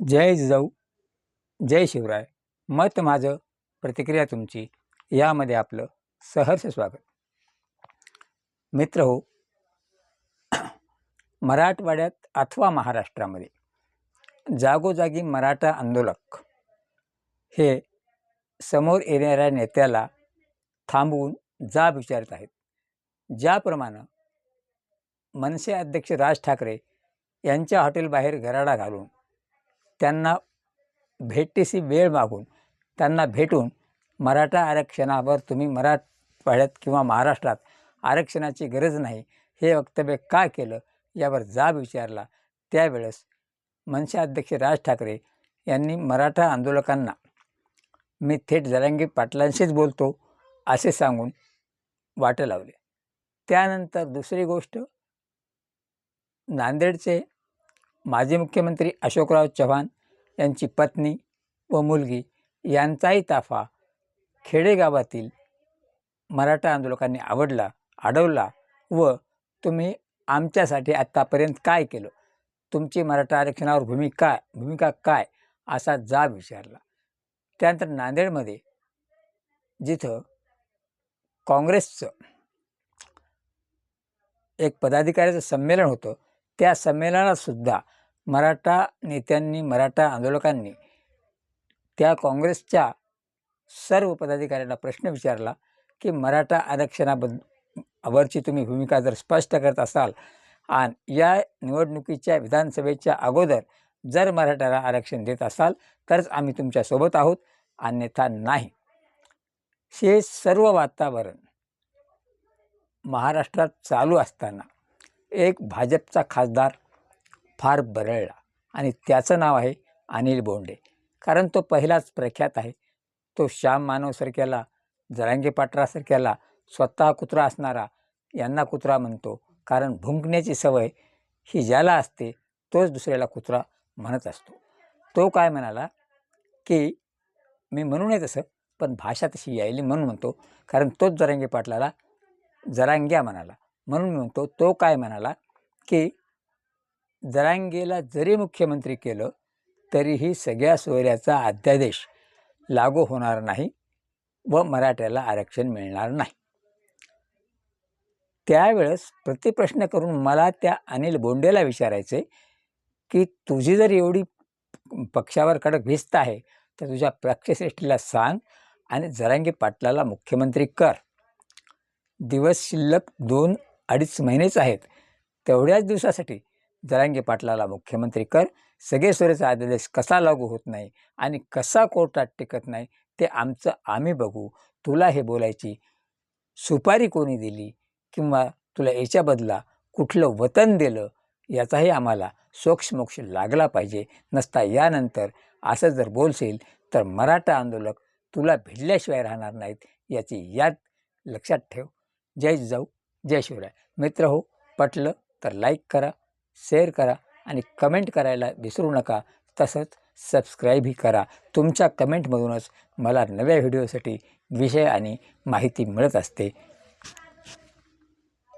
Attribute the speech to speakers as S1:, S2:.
S1: जय जिजाऊ जय शिवराय. मत माझं प्रतिक्रिया तुमची. यामध्ये आपलं सहर्ष स्वागत. मित्र हो मराठवाड्यात अथवा महाराष्ट्रामध्ये जागोजागी मराठा आंदोलक हे समोर येणाऱ्या नेत्याला थांबवून जाब विचारत आहेत. ज्याप्रमाणे मनसे अध्यक्ष राज ठाकरे यांच्या हॉटेलबाहेर गराडा घालून त्यांना भेटीसी वेळ मागून त्यांना भेटून मराठा आरक्षणावर तुम्ही मराठवाड्यात किंवा महाराष्ट्रात आरक्षणाची गरज नाही हे वक्तव्य का केलं यावर जाब विचारला. त्यावेळेस मनसे अध्यक्ष राज ठाकरे यांनी मराठा आंदोलकांना मी थेट जरांगी पाटलांशीच बोलतो असे सांगून वाटं लावले. त्यानंतर दुसरी गोष्ट नांदेडचे माजी मुख्यमंत्री अशोकराव चव्हाण यांची पत्नी व मुलगी यांचाही ताफा खेडेगावातील मराठा आंदोलकांनी आवडला अडवला व तुम्ही आमच्यासाठी आत्तापर्यंत काय केलं? तुमची मराठा आरक्षणावर भूमिका भूमिका काय? असा जाब विचारला. त्यानंतर नांदेडमध्ये जिथं काँग्रेसचं एक पदाधिकाऱ्याचं संमेलन होतं त्या संमेलनातसुद्धा मराठा नेत्यांनी मराठा आंदोलकांनी त्या काँग्रेसच्या सर्व पदाधिकाऱ्यांना प्रश्न विचारला की मराठा आरक्षणाबद्द वरची तुम्ही भूमिका जर स्पष्ट करत असाल आणि या निवडणुकीच्या विधानसभेच्या अगोदर जर मराठाला आरक्षण देत असाल तरच आम्ही तुमच्यासोबत आहोत अन्यथा नाही. हे सर्व वातावरण महाराष्ट्रात चालू असताना एक भाजपचा खासदार फार बरळला आणि त्याचं नाव आहे अनिल बोंडे. कारण तो पहिलाच प्रख्यात आहे. तो श्याम मानवसारख्याला जरांगे पाटरासारख्याला स्वतः कुत्रा असणारा यांना कुत्रा म्हणतो. कारण भुंकण्याची सवय ही ज्याला असते तोच दुसऱ्याला कुत्रा म्हणत असतो. तो काय म्हणाला की मी म्हणू नये तसं पण भाषा तशी यायली म्हणून म्हणतो. कारण तोच जरांगे पाटलाला जरांग्या म्हणाला. म्हणून म्हणतो तो काय म्हणाला की जरांगेला जरी मुख्यमंत्री केलं तरीही सगळ्या सोयऱ्याचा अध्यादेश लागू होणार नाही व मराठ्याला आरक्षण मिळणार नाही. त्यावेळेस प्रतिप्रश्न करून मला त्या अनिल बोंडेला विचारायचे की तुझी जर एवढी पक्षावर कडक भिस्त आहे तर तुझ्या पक्षश्रेष्ठीला सांग आणि जरांगे पाटलाला मुख्यमंत्री कर. दिवस शिल्लक दोन अडीच महिनेच आहेत. तेवढ्याच दिवसासाठी जरांगे पाटलाला मुख्यमंत्री कर. सगळे आदेश कसा लागू होत नाही आणि कसा कोर्टात टिकत नाही ते आमचं आम्ही बघू. तुला हे बोलायची सुपारी कोणी दिली किंवा तुला याच्या बदला कुठलं वतन दिलं याचाही आम्हाला सोक्षमोक्ष लागला पाहिजे. नसता यानंतर असं जर बोलशील तर मराठा आंदोलक तुला भिडल्याशिवाय राहणार नाहीत याची याद लक्षात ठेव. जय जाऊ जय शिवराय. मित्र हो पटलं तर लाईक करा. शेअर करा आणि कमेंट करायला विसरू नका. तसंच सबस्क्राईबही करा. तुमच्या कमेंटमधूनच मला नव्या व्हिडिओसाठी विषय आणि माहिती मिळत असते.